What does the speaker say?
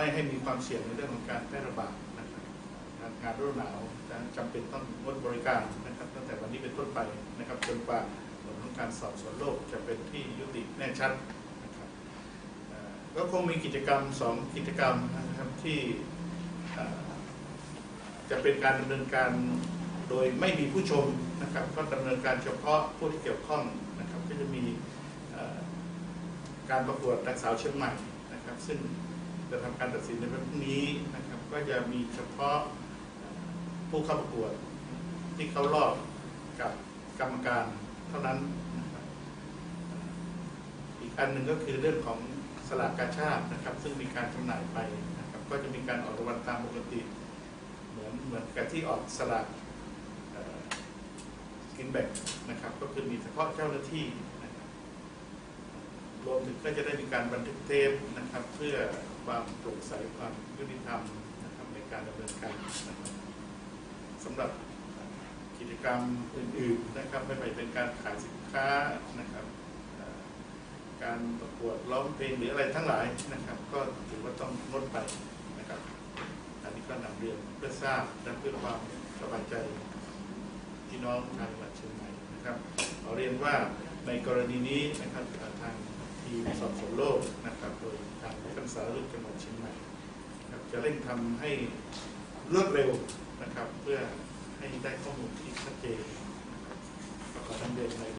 ไม่ให้มีความเสี่ยงในเรื่องของการแพร่ระบาดนะครับงานฤดูหนาวจำเป็นต้องงดบริการนะครับ ตั้งแต่วันนี้เป็นต้นไปนะครับจนกว่าผลของการสอบสวนโรคจะเป็นที่ยุติแน่ชัดนะครับก็คงมีกิจกรรมสองกิจกรรมนะครับที่จะเป็นการดำเนินการโดยไม่มีผู้ชมนะครับก็ดำเนินการเฉพาะผู้ที่เกี่ยวข้องนะครับก็จะมีการประกวดนักสาวเชียงใหม่นะครับ ซึ่ง จะทำการตัดสินในวันพรุ่งนี้นะครับ ก็จะมีเฉพาะผู้เข้าประกวดที่เข้ารอบกับกรรมการเท่านั้นนะครับอีกอันหนึ่งก็คือเรื่องของสลากกาชาตินะครับ ซึ่งมีการจำหน่ายไปนะครับ ก็จะมีการออกรางวัลตามปกติ เหมือนเหมือนกับที่ออกสลากกินแบ่งนะครับ ก็คือมีเฉพาะเจ้าหน้าที่ มถึงก็จะได้มีการบันทึกเทปนะครับ เพื่อความโปร่งใสความยุติธรรมนะครับในการดำเนินการนะครับสำหรับกิจกรรมอื่นๆนะครับไม่ว่าจะเป็นการขายสินค้านะครับ การประกวดร้องเพลงหรืออะไรทั้งหลายนะครับ ก็ถือว่าต้องงดไปนะครับ อันนี้ก็นำเรียนเพื่อทราบและเพื่อความสบายใจพี่น้องชาวจังหวัดเชียงใหม่นะครับขอเรียนว่าในกรณีนี้นะครับทาง อบสวนโลกนะครับโดยทางท่านสารุจังหวัดเชียงใหม่ครับจะเร่งทำให้รวดเร็วนะครับ เพื่อให้ได้ข้อมูลที่ชัดเจนนะกอบทั้งเดือนใน